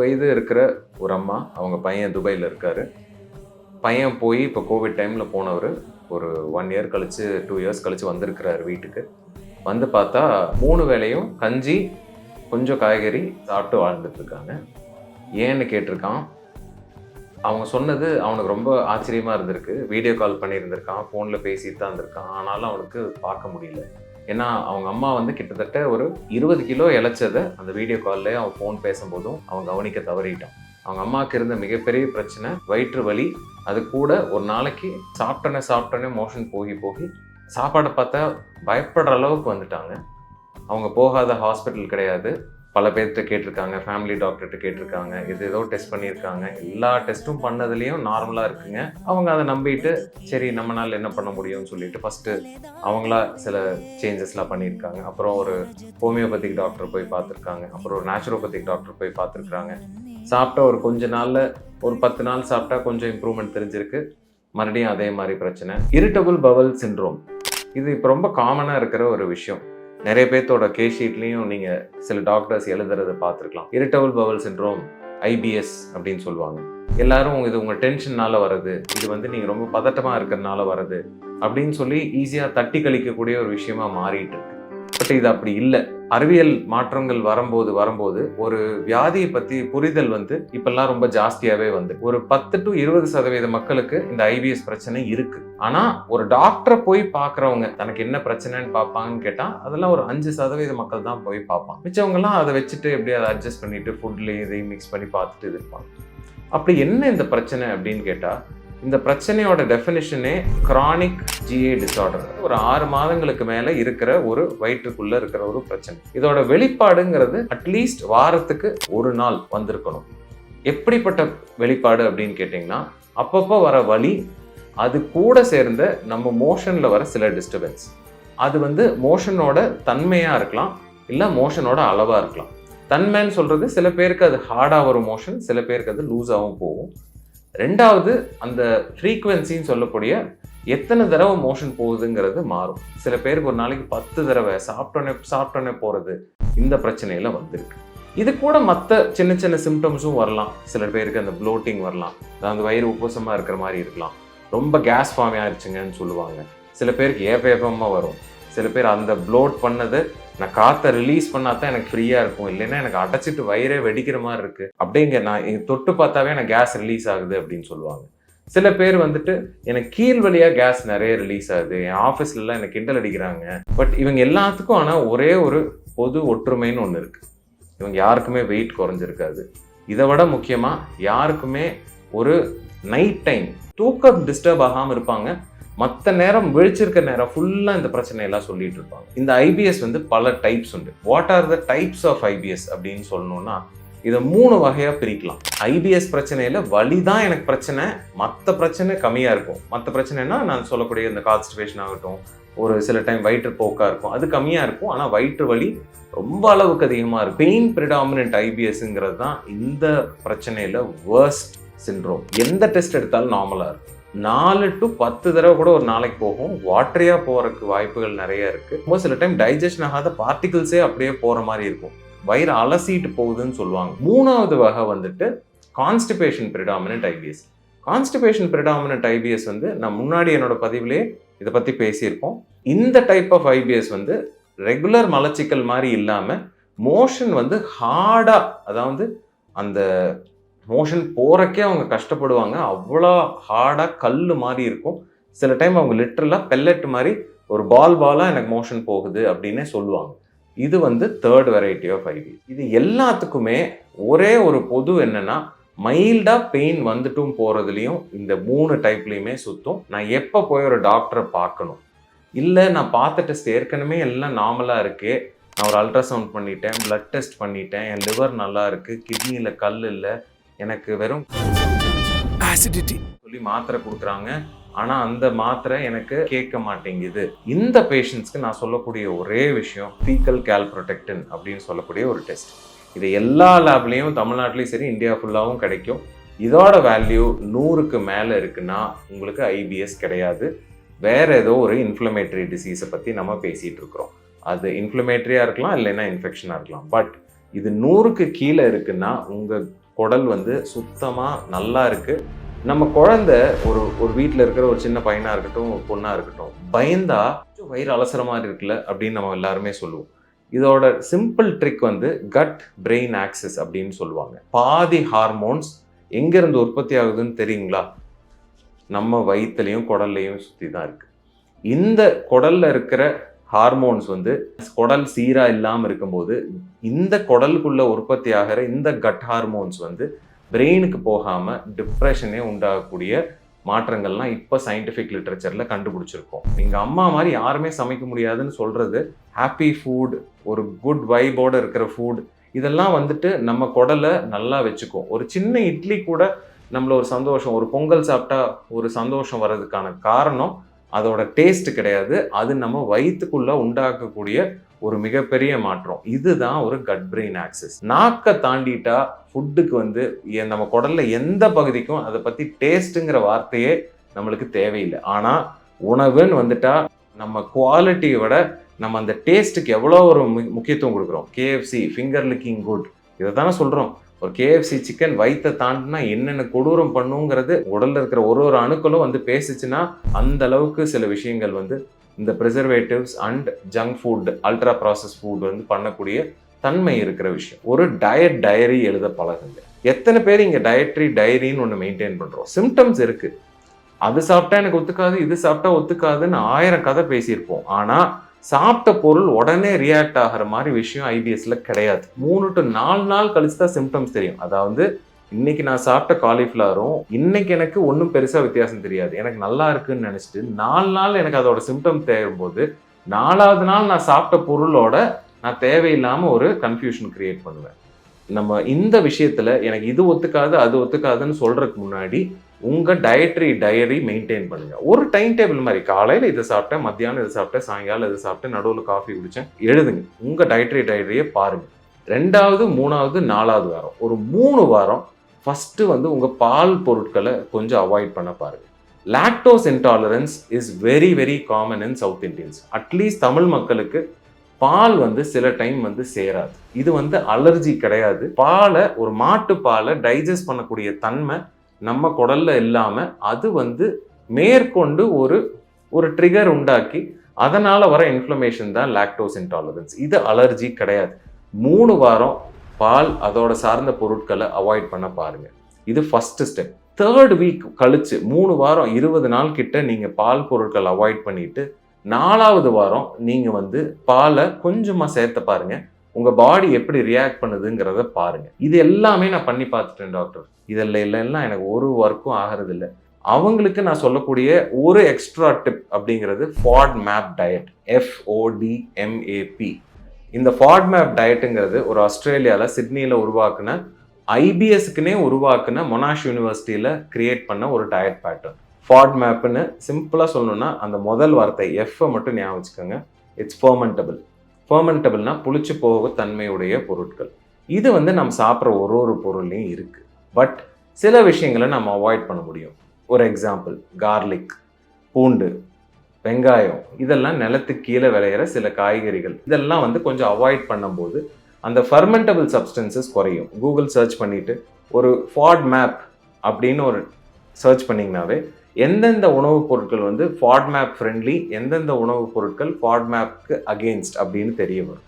வயது இருக்கிற ஒரு அம்மா அவங்க பையன் துபாயில் இருக்காரு. பையன் போய் இப்போ கோவிட் டைமில் போனவர் ஒரு ஒன் இயர் கழித்து டூ இயர்ஸ் கழித்து வந்திருக்கிறாரு வீட்டுக்கு. வந்து பார்த்தா மூணு வேலையும் கஞ்சி கொஞ்சம் காய்கறி சாப்பிட்டு வாழ்ந்துட்டுருக்காங்க. ஏன்னு கேட்டிருக்கான். அவங்க சொன்னது அவனுக்கு ரொம்ப ஆச்சரியமாக இருந்திருக்கு. வீடியோ கால் பண்ணியிருந்திருக்கான் ஃபோனில் பேசிட்டு தான் இருந்திருக்கான். ஆனாலும் அவனுக்கு பார்க்க முடியல. ஏன்னா அவங்க அம்மா வந்து கிட்டத்தட்ட ஒரு இருபது கிலோ இழைச்சதை அந்த வீடியோ கால்லே அவன் ஃபோன் பேசும்போதும் அவன் கவனிக்க தவறிட்டான் அவங்க அம்மாவுக்கு இருந்த மிகப்பெரிய பிரச்சனை வயிற்று வலி அது கூட ஒரு நாளைக்கு சாப்பிட்டோன்னே சாப்பிட்டோன்னே மோஷன் போகி போகி சாப்பாடை பார்த்தா பயப்படுற அளவுக்கு வந்துட்டாங்க. அவங்க போகாத ஹாஸ்பிட்டல் கிடையாது. பல பேர்கிட்ட கேட்டிருக்காங்க ஃபேமிலி டாக்டர்கிட்ட கேட்டிருக்காங்க இது ஏதோ டெஸ்ட் பண்ணியிருக்காங்க. எல்லா டெஸ்ட்டும் பண்ணதுலேயும் நார்மலாக இருக்குங்க. அவங்க அதை நம்பிட்டு சரி நம்மளால் என்ன பண்ண முடியும்னு சொல்லிட்டு ஃபஸ்ட்டு அவங்களா சில சேஞ்சஸ்லாம் பண்ணியிருக்காங்க. அப்புறம் ஒரு ஹோமியோபதிக் டாக்டர் போய் பார்த்துருக்காங்க. அப்புறம் ஒரு நேச்சுரோபதிக் டாக்டர் போய் பார்த்துருக்குறாங்க. சாப்பிட்டா ஒரு கொஞ்ச நாளில் ஒரு பத்து நாள் சாப்பிட்டா கொஞ்சம் இம்ப்ரூவ்மெண்ட் தெரிஞ்சிருக்கு. மறுபடியும் அதே மாதிரி பிரச்சனை. இரிட்டபிள் பவல் சின்ரோம் இது இப்போ ரொம்ப காமனாக இருக்கிற ஒரு விஷயம். நிறைய பேர்த்தோட கே ஷீட்லேயும் நீங்கள் சில டாக்டர்ஸ் எழுதுறதை பார்த்துருக்கலாம். இரிட்டபிள் பவல் சின்ரோம் ஐபிஎஸ் அப்படின்னு சொல்லுவாங்க. எல்லாரும் இது உங்கள் டென்ஷன்னால வருது இது வந்து நீங்கள் ரொம்ப பதட்டமாக இருக்கிறதுனால வருது அப்படின்னு சொல்லி ஈஸியாக தட்டி கழிக்கக்கூடிய ஒரு விஷயமா மாறிட்டு இருக்கு. பட் இது அப்படி இல்லை. அறிவியல் மாற்றங்கள் வரும்போது வரும்போது ஒரு வியாதியை பற்றி புரிதல் வந்து இப்பெல்லாம் ரொம்ப ஜாஸ்தியாகவே வந்து. ஒரு பத்து டு இருபது சதவீத மக்களுக்கு இந்த ஐபிஎஸ் பிரச்சனை இருக்கு. ஆனால் ஒரு டாக்டரை போய் பார்க்குறவங்க தனக்கு என்ன பிரச்சனைன்னு பார்ப்பாங்கன்னு கேட்டால் அதெல்லாம் ஒரு அஞ்சு சதவீத மக்கள் தான் போய் பார்ப்பாங்க மிச்சவங்கலாம் அதை வச்சுட்டு எப்படி அதை அட்ஜஸ்ட் பண்ணிட்டு ஃபுட்லேயும் இதையும் மிக்ஸ் பண்ணி பார்த்துட்டு இது இருப்பாங்க. அப்படி என்ன இந்த பிரச்சனை அப்படின்னு கேட்டால் இந்த பிரச்சனையோட டெஃபினிஷனே கிரானிக் ஜிஏ டிசார்டர் ஒரு ஆறு மாதங்களுக்கு மேலே இருக்கிற ஒரு வயிற்றுக்குள்ள இருக்கிற ஒரு பிரச்சனை. இதோட வெளிப்பாடுங்கிறது அட்லீஸ்ட் வாரத்துக்கு ஒரு நாள் வந்திருக்கணும். எப்படிப்பட்ட வெளிப்பாடு அப்படின்னு கேட்டிங்கன்னா அப்பப்போ வர வலி அது கூட சேர்ந்த நம்ம மோஷனில் வர சில டிஸ்டர்பன்ஸ் அது வந்து மோஷனோட தன்மையாக இருக்கலாம் இல்லை மோஷனோட அளவாக இருக்கலாம். தன்மைன்னு சொல்கிறது சில பேருக்கு அது ஹார்டாக வரும் மோஷன் சில பேருக்கு அது லூஸாகவும் போகும். ரெண்டாவது அந்த ஃப்ரீக்குவென்சின்னு சொல்லக்கூடிய எத்தனை தடவை மோஷன் போகுதுங்கிறது மாறும். சில பேருக்கு ஒரு நாளைக்கு பத்து தடவை சாப்பிட்டோன்னே சாப்பிட்டோன்னே போகிறது இந்த பிரச்சனையில் வந்துருக்கு. இது கூட மற்ற சின்ன சின்ன சிம்டம்ஸும் வரலாம். சில பேருக்கு அந்த ப்ளோட்டிங் வரலாம். அந்த வயிறு உப்பசமாக இருக்கிற மாதிரி இருக்கலாம். ரொம்ப கேஸ் ஃபார்ம் ஆயிடுச்சுங்கன்னு சொல்லுவாங்க. சில பேருக்கு ஏப்ப ஏப்பமாக வரும். சில பேர் அந்த ப்ளோட் பண்ணது நான் காற்றை ரிலீஸ் பண்ணா தான் எனக்கு ஃப்ரீயாக இருக்கும். இல்லைன்னா எனக்கு அடைச்சிட்டு வயிறே வெடிக்கிற மாதிரி இருக்கு. அப்படிங்க நான் தொட்டு பார்த்தாவே எனக்கு கேஸ் ரிலீஸ் ஆகுது அப்படின்னு சொல்லுவாங்க. சில பேர் வந்துட்டு எனக்கு கீழ் வழியாக கேஸ் நிறைய ரிலீஸ் ஆகுது. என் ஆஃபீஸ்லலாம் எனக்கு கிண்டல் அடிக்கிறாங்க. பட் இவங்க எல்லாத்துக்கும் ஆனால் ஒரே ஒரு பொது ஒற்றுமைன்னு ஒன்று இருக்கு. இவங்க யாருக்குமே வெயிட் குறைஞ்சிருக்காது. இதை விட முக்கியமாக யாருக்குமே ஒரு நைட் டைம் தூக்கம் டிஸ்டர்ப் ஆகாமல் இருப்பாங்க. மற்ற நேரம் விழிச்சிருக்க நேரம் ஃபுல்லாக இந்த பிரச்சனையெல்லாம் சொல்லிட்டு இருப்பாங்க. இந்த ஐபிஎஸ் வந்து பல டைப்ஸ் உண்டு. What are the types of IBS அப்படின்னு சொல்லணும்னா இதை மூணு வகையாக பிரிக்கலாம். ஐபிஎஸ் பிரச்சனையில் வலி தான் எனக்கு பிரச்சனை மற்ற பிரச்சனை கம்மியாக இருக்கும். மற்ற பிரச்சனைனா நான் சொல்லக்கூடிய இந்த கான்ஸ்டிபேஷன் ஆகட்டும் ஒரு சில டைம் வயிற்று போக்காக இருக்கும். அது கம்மியாக இருக்கும். ஆனால் வயிற்று வலி ரொம்ப அளவுக்கு அதிகமாக இருக்கும். பெயின் ப்ரிடாமினன்ட் ஐபிஎஸ்ங்கிறது தான் இந்த பிரச்சனையில் வேர்ஸ்ட் சின்ரோம் எந்த டெஸ்ட் எடுத்தாலும் நார்மலாக இருக்கும். நாலு டு பத்து தடவை கூட ஒரு நாளைக்கு போகும். வாட்டரியாக போகிறதுக்கு வாய்ப்புகள் நிறைய இருக்குது ரொம்ப சில டைம் டைஜஷன் ஆகாத பார்ட்டிகிள்ஸே அப்படியே போகிற மாதிரி இருக்கும். வயிறு அலசிட்டு போகுதுன்னு சொல்லுவாங்க. மூணாவது வகை வந்துட்டு constipation predominant IBS constipation predominant IBS வந்து நான் முன்னாடி என்னோட பதிவிலே இதை பற்றி பேசியிருப்போம். இந்த டைப் ஆஃப் ஐபிஎஸ் வந்து ரெகுலர் மலச்சிக்கல் மாதிரி இல்லாமல் மோஷன் வந்து ஹார்டாக அதாவது அந்த மோஷன் போகிறக்கே அவங்க கஷ்டப்படுவாங்க. அவ்வளோ ஹார்டாக கல் மாதிரி இருக்கும். சில டைம் அவங்க லிட்டரலாக பெல்லட் மாதிரி ஒரு பால் பாலாக எனக்கு மோஷன் போகுது அப்படின்னே சொல்லுவாங்க. இது வந்து தேர்ட் வெரைட்டி ஆஃப் ஐவி இது எல்லாத்துக்குமே ஒரே ஒரு பொது என்னென்னா மைல்டாக பெயின் வந்துட்டும் போகிறதுலையும் இந்த மூணு டைப்லேயுமே சுற்றும் நான் எப்போ போய் ஒரு டாக்டரை பார்க்கணும்? இல்லை நான் பார்த்த டெஸ்ட் ஏற்கனவே எல்லாம் நார்மலாக இருக்கே. நான் ஒரு அல்ட்ராசவுண்ட் பண்ணிட்டேன் பிளட் டெஸ்ட் பண்ணிட்டேன் என் லிவர் நல்லா இருக்குது கிட்னியில் கல் இல்லை எனக்கு வெறும் acidity. சொல்லி மாத்திரை கொடுக்குறாங்க. ஆனால் அந்த மாத்திரை எனக்கு கேட்க மாட்டேங்குது. இந்த பேஷண்ட்ஸ்க்கு நான் சொல்லக்கூடிய ஒரே விஷயம் ஃபீக்கல் கேல் ப்ரொடெக்டின் அப்படின்னு சொல்லக்கூடிய ஒரு டெஸ்ட் இது எல்லா லேப்லேயும் தமிழ்நாட்டிலையும் சரி இந்தியா ஃபுல்லாகவும் கிடைக்கும். இதோட வேல்யூ நூறுக்கு மேலே இருக்குன்னா உங்களுக்கு ஐபிஎஸ் கிடையாது. வேற ஏதோ ஒரு இன்ஃப்ளமேட்டரி டிசீஸை பற்றி நம்ம பேசிகிட்டு இருக்கிறோம். அது இன்ஃப்ளமேட்டரியாக இருக்கலாம் இல்லைன்னா இன்ஃபெக்ஷனாக இருக்கலாம். பட் இது நூறுக்கு கீழே இருக்குன்னா உங்கள் குடல் வந்து சுத்தமாக நல்லா இருக்குது நம்ம குழந்தை ஒரு ஒரு வீட்டில் இருக்கிற ஒரு சின்ன பையனாக இருக்கட்டும் ஒரு பொண்ணாக இருக்கட்டும் பயந்தா கொஞ்சம் வயிறு அலசுற மாதிரி இருக்குல்ல அப்படின்னு நம்ம எல்லாருமே சொல்லுவோம். இதோட சிம்பிள் ட்ரிக் வந்து கட் பிரெயின் ஆக்சஸ் அப்படின்னு சொல்லுவாங்க. பாதி ஹார்மோன்ஸ் எங்கேருந்து உற்பத்தி ஆகுதுன்னு தெரியுங்களா? நம்ம வயிற்றுலையும் குடல்லையும் சுற்றி தான் இருக்குது இந்த குடலில் இருக்கிற ஹார்மோன்ஸ் வந்து குடல் சீராக இல்லாமல் இருக்கும்போது இந்த குடலுக்குள்ள உற்பத்தி ஆகிற இந்த கட் ஹார்மோன்ஸ் வந்து பிரெயினுக்கு போகாமல் டிப்ரெஷனே உண்டாகக்கூடிய மாற்றங்கள்லாம் இப்போ சயின்டிஃபிக் லிட்ரேச்சரில் கண்டுபிடிச்சிருக்கோம். எங்கள் அம்மா மாதிரி யாருமே சமைக்க முடியாதுன்னு சொல்கிறது ஹாப்பி ஃபுட் ஒரு குட் வைபோடு இருக்கிற ஃபுட் இதெல்லாம் வந்துட்டு நம்ம குடலை நல்லா வச்சுக்கும். ஒரு சின்ன இட்லி கூட நம்மள ஒரு சந்தோஷம் ஒரு பொங்கல் சாப்பிட்டா ஒரு சந்தோஷம் வர்றதுக்கான காரணம் அதோட டேஸ்ட் கிடையாது. அது நம்ம வயிற்றுக்குள்ளே உண்டாக்கக்கூடிய ஒரு மிகப்பெரிய மாற்றம். இதுதான் ஒரு கட் பிரெயின் ஆக்சஸ் நாக்கை தாண்டிட்டா ஃபுட்டுக்கு வந்து நம்ம குடல்ல எந்த பகுதிக்கும் அதை பற்றி டேஸ்ட்டுங்கிற வார்த்தையே நம்மளுக்கு தேவையில்லை. ஆனால் உணவுன்னு வந்துட்டா நம்ம குவாலிட்டியை விட நம்ம அந்த டேஸ்ட்டுக்கு எவ்வளோ ஒரு முக்கியத்துவம் கொடுக்குறோம். கேஎஃப்சி ஃபிங்கர் லிக்கிங் குட் இதை தானே சொல்கிறோம் ஒரு கேஎஃப்சி சிக்கன் வயிற்றை தாண்டினா என்னென்ன கொடூரம் பண்ணுங்கிறது உடலில் இருக்கிற ஒரு ஒரு அணுக்களும் வந்து பேசிச்சுன்னா அந்த அளவுக்கு சில விஷயங்கள் வந்து இந்த preservatives and junk food ultra process food வந்து பண்ணக்கூடிய தன்மை இருக்கிற விஷயம். ஒரு டயட் டயரி எழுத பழகுங்க. எத்தனை பேர் இங்கே டயட்ரி டைரின்னு ஒன்று மெயின்டைன் பண்ணுறோம் சிம்டம்ஸ் இருக்குது அது சாப்பிட்டா எனக்கு ஒத்துக்காது இது சாப்பிட்டா ஒத்துக்காதுன்னு ஆயிரம் கதை பேசியிருப்போம். ஆனால் சாப்பிட்ட பொருள் உடனே ரியாக்ட் ஆகிற மாதிரி விஷயம் ஐபிஎஸ்ல கிடையாது. மூணு டு நாலு நாள் கழிச்சு தான் சிம்டம்ஸ் தெரியும். அதாவது இன்னைக்கு நான் சாப்பிட்ட காலிஃப்ளவரும் இன்னைக்கு எனக்கு ஒன்றும் பெருசாக வித்தியாசம் தெரியாது. எனக்கு நல்லா இருக்குன்னு நினச்சிட்டு நாலு நாள் எனக்கு அதோட சிம்டம் தேரும்போது நாலாவது நாள் நான் சாப்பிட்ட பொருளோட நான் தேவையில்லாமல் ஒரு கன்ஃபியூஷன் கிரியேட் பண்ணுவேன். நம்ம இந்த விஷயத்தில் எனக்கு இது ஒத்துக்காது அது ஒத்துக்காதுன்னு சொல்கிறதுக்கு முன்னாடி உங்கள் டயட்ரி டயரி மெயின்டைன் பண்ணுங்கள் ஒரு டைம் டேபிள் மாதிரி காலையில் இதை சாப்பிட்டேன் மத்தியானம் இதை சாப்பிட்டேன் சாயங்காலம் இதை சாப்பிட்டேன் நடுவில் காஃபி குடித்தேன் எழுதுங்க. உங்கள் டயட்ரி டயரியை பாருங்கள் ரெண்டாவது மூணாவது நாலாவது வாரம். ஒரு மூணு வாரம் ஃபஸ்ட்டு வந்து உங்கள் பால் பொருட்களை கொஞ்சம் அவாய்ட் பண்ண பாருங்கள் lactose intolerance is very very common in South Indians at least Tamil மக்களுக்கு பால் வந்து சில டைம் வந்து சேராது. இது வந்து அலர்ஜி கிடையாது. பாலை ஒரு மாட்டு பாலை டைஜஸ்ட் பண்ணக்கூடிய தன்மை நம்ம குடல்ல இல்லாமல் அது வந்து மேற்கொண்டு ஒரு ஒரு ட்ரிகர் உண்டாக்கி அதனால் வர இன்ஃப்ளமேஷன் தான் லாக்டோஸ் இன்டாலரன்ஸ் இது அலர்ஜி கிடையாது. மூணு வாரம் பால் அதோட சார்ந்த பொருட்களை அவாய்ட் பண்ண பாருங்கள் இது ஃபஸ்ட்டு ஸ்டெப் தேர்ட் வீக் கழிச்சு மூணு வாரம் இருபது நாள் கிட்ட நீங்கள் பால் பொருட்கள் அவாய்ட் பண்ணிட்டு நாலாவது வாரம் நீங்கள் வந்து பாலை கொஞ்சமாக சேர்த்த பாருங்கள் உங்கள் பாடி எப்படி ரியாக்ட் பண்ணுதுங்கிறத பாருங்கள் இது எல்லாமே நான் பண்ணி பார்த்துட்டேன் டாக்டர் இதில் இல்லைன்னா எனக்கு ஒரு ஒர்க்கும் ஆகிறது இல்லை அவங்களுக்கு நான் சொல்லக்கூடிய ஒரு எக்ஸ்ட்ரா டிப் அப்படிங்கிறது ஃபாட் மேப் டயட் எஃப்ஓடிஎம்ஏபி இந்த ஃபாட் மேப் டயட்டுங்கிறது ஒரு ஆஸ்திரேலியாவில் சிட்னியில் உருவாக்குன ஐபிஎஸ்க்குனே உருவாக்குன மொனாஷ் யூனிவர்சிட்டியில் கிரியேட் பண்ண ஒரு டயட் பேட்டர்ன் ஃபாட் மேப்னு சிம்பிளாக சொல்லணும்னா அந்த முதல் வார்த்தை எஃப்ஐ மட்டும் ஞாபகம் வச்சுக்கோங்க. இட்ஸ் ஃபர்மெண்டபிள் ஃபர்மெண்டபிள்னா புளிச்சு போக தன்மையுடைய பொருட்கள். இது வந்து நம்ம சாப்பிட்ற ஒரு ஒரு பொருள்லையும் இருக்குது பட் சில விஷயங்களை நம்ம அவாய்ட் பண்ண முடியும். ஒரு எக்ஸாம்பிள் கார்லிக் பூண்டு வெங்காயம் இதெல்லாம் நிலத்துக்கு கீழே விளையிற சில காய்கறிகள். இதெல்லாம் வந்து கொஞ்சம் அவாய்ட் பண்ணும்போது அந்த ஃபர்மெண்டபிள் சப்ஸ்டன்சஸ் குறையும். கூகுள் சர்ச் பண்ணிவிட்டு ஒரு ஃபாட் மேப் அப்படின்னு ஒரு சர்ச் பண்ணிங்கனாவே எந்தெந்த உணவுப் பொருட்கள் வந்து ஃபாட் மேப் ஃப்ரெண்ட்லி எந்தெந்த உணவுப் பொருட்கள் ஃபாட் மேப்க்கு அகெயின்ஸ்ட் அப்படின்னு தெரிய வரும்.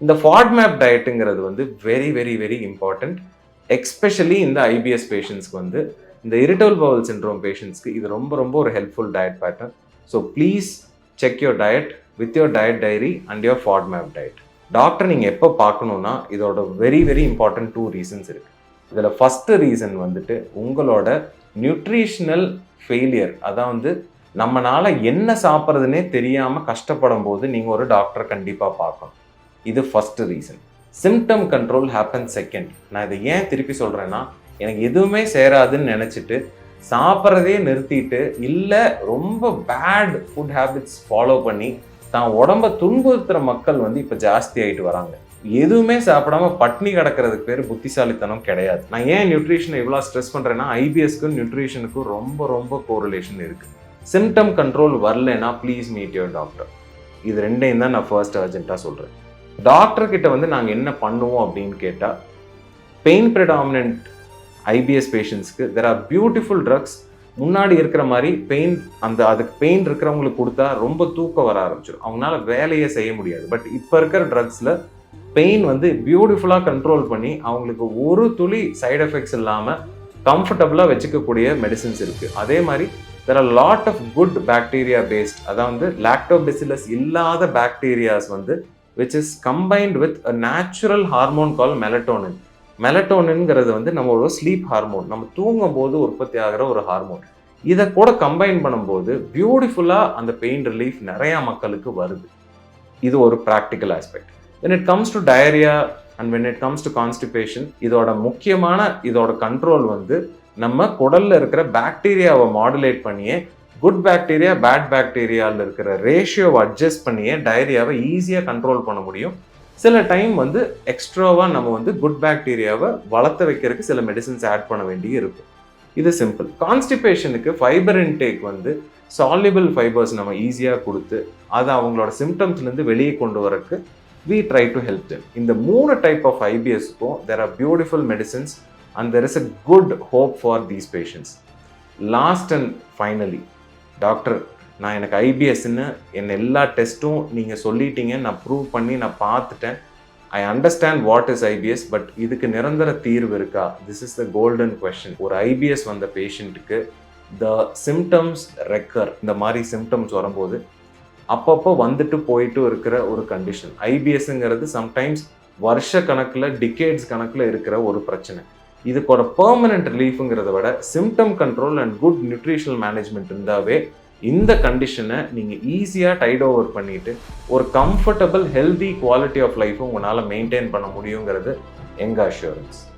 இந்த ஃபாட் மேப் டயட்டுங்கிறது வந்து very very very important especially இந்த ஐபிஎஸ் பேஷண்ட்ஸ்க்கு வந்து இந்த இரிட்டபிள் பவல் சின்ரோம் பேஷண்ட்ஸ்க்கு இது ரொம்ப ரொம்ப ஒரு helpful diet pattern so please check your diet with your diet diary and your FODMAP diet doctor நீங்கள் எப்போ பார்க்கணுன்னா இதோட very very important two reasons இருக்குது இதில் ஃபஸ்ட்டு ரீசன் வந்துட்டு உங்களோட நியூட்ரிஷ்னல் ஃபெயிலியர் அதான் வந்து நம்மளால் என்ன சாப்பிட்றதுனே தெரியாமல் கஷ்டப்படும் போது நீங்கள் ஒரு டாக்டரை கண்டிப்பாக பார்க்கணும். இது first reason symptom control happen second நான் இதை ஏன் திருப்பி சொல்கிறேன்னா எனக்கு எதுவுமே சேராதுன்னு நினச்சிட்டு சாப்பிட்றதே நிறுத்திட்டு இல்லை ரொம்ப பேட் ஃபுட் ஹேபிட்ஸ் ஃபாலோ பண்ணி தான் உடம்ப துன்புறுத்துகிற மக்கள் வந்து இப்போ ஜாஸ்தி ஆகிட்டு வராங்க. எதுவுமே சாப்பிடாம பட்னி கிடக்கிறதுக்கு பேர் புத்திசாலித்தனம் கிடையாது. நான் ஏன் நியூட்ரிஷனை இவ்வளோ ஸ்ட்ரெஸ் பண்ணுறேன்னா ஐபிஎஸ்க்கும் நியூட்ரிஷனுக்கும் ரொம்ப ரொம்ப கோரிலேஷன் இருக்கு. சிம்டம் கண்ட்ரோல் வரலைன்னா ப்ளீஸ் மீட் யுவர் டாக்டர் இது ரெண்டையும் தான் நான் ஃபர்ஸ்ட் அர்ஜென்ட்டாக சொல்கிறேன் டாக்டர் கிட்ட வந்து நாங்கள் என்ன பண்ணுவோம் அப்படின்னு கேட்டால் பெயின் ப்ரிடாமினன்ட் ஐபிஎஸ் பேஷண்ட்ஸ்க்கு தெர் ஆர் பியூட்டிஃபுல் ட்ரக்ஸ் முன்னாடி இருக்கிற மாதிரி பெயின் அந்த அதுக்கு பெயின் இருக்கிறவங்களுக்கு கொடுத்தா ரொம்ப தூக்கம் வர ஆரம்பிச்சிடும் அவங்களால வேலையே செய்ய முடியாது. பட் இப்போ இருக்கிற ட்ரக்ஸில் பெயின் வந்து பியூட்டிஃபுல்லாக கண்ட்ரோல் பண்ணி அவங்களுக்கு ஒரு துளி சைடு எஃபெக்ட்ஸ் இல்லாமல் கம்ஃபர்டபுளாக வச்சுக்கக்கூடிய மெடிசின்ஸ் இருக்குது அதே மாதிரி there are lot of good bacteria based அதாவது லாக்டோபெசிலஸ் இல்லாத பாக்டீரியாஸ் வந்து which is combined with a natural hormone call melatonin மெலட்டோனின்ங்கிறது வந்து நம்மளோட ஸ்லீப் ஹார்மோன் நம்ம தூங்கும் போது உற்பத்தி ஆகிற ஒரு ஹார்மோன் இதை கூட கம்பைன் பண்ணும்போது பியூட்டிஃபுல்லாக அந்த பெயின் ரிலீஃப் நிறையா மக்களுக்கு வருது. இது ஒரு practical aspect when it comes to diarrhoea and when it comes to constipation இதோட முக்கியமான இதோட கண்ட்ரோல் வந்து நம்ம குடல்ல இருக்கிற பாக்டீரியாவை மாடுலேட் பண்ணியே குட் பாக்டீரியா பேட் பாக்டீரியாவில் இருக்கிற ரேஷியோவை அட்ஜஸ்ட் பண்ணியே டயரியாவை ஈஸியாக கண்ட்ரோல் பண்ண முடியும். சில டைம் வந்து எக்ஸ்ட்ராவாக நம்ம வந்து குட் பாக்டீரியாவை வளர்த்து வைக்கிறதுக்கு சில மெடிசின்ஸ் ஆட் பண்ண வேண்டிய இருக்கும் இது சிம்பிள் கான்ஸ்டிபேஷனுக்கு ஃபைபர் இன்டேக் வந்து சால்யூபிள் ஃபைபர்ஸ் நம்ம ஈஸியாக கொடுத்து அதை அவங்களோட சிம்டம்ஸ்லேருந்து வெளியே கொண்டு வரக்கு we try to help them இந்த மூணு type of ஐபிஎஸ்க்கும் there are beautiful medicines and there is a good hope for these patients last and finally doctor நான் எனக்கு ஐபிஎஸ்ன்னு என் எல்லா டெஸ்ட்டும் நீங்கள் சொல்லிட்டீங்க நான் ப்ரூவ் பண்ணி நான் பார்த்துட்டேன். I understand what is IBS but இதுக்கு நிரந்தர தீர்வு இருக்கா? This is the golden question ஒரு ஐபிஎஸ் வந்த பேஷண்ட்டுக்கு த சிம்டம்ஸ் ரெக்கர் இந்த மாதிரி சிம்டம்ஸ் வரும்போது அப்பப்போ வந்துட்டு போயிட்டு இருக்கிற ஒரு கண்டிஷன் ஐபிஎஸ்ங்கிறது சம்டைம்ஸ் வருஷ கணக்கில் டிகேட்ஸ் கணக்கில் இருக்கிற ஒரு பிரச்சனை. இதுக்கோட ஒரு பெர்மனன்ட் ரிலீஃபுங்கிறத விட symptom control and good nutritional management இருந்தாவே இந்த கண்டிஷனை நீங்கள் ஈஸியாக டைட் ஓவர் பண்ணிட்டு ஒரு கம்ஃபர்டபுள் ஹெல்தி குவாலிட்டி ஆஃப் லைஃப்பும் உங்களால் மெயின்டைன் பண்ண முடியுங்கிறது எங்கள் அஷூரன்ஸ்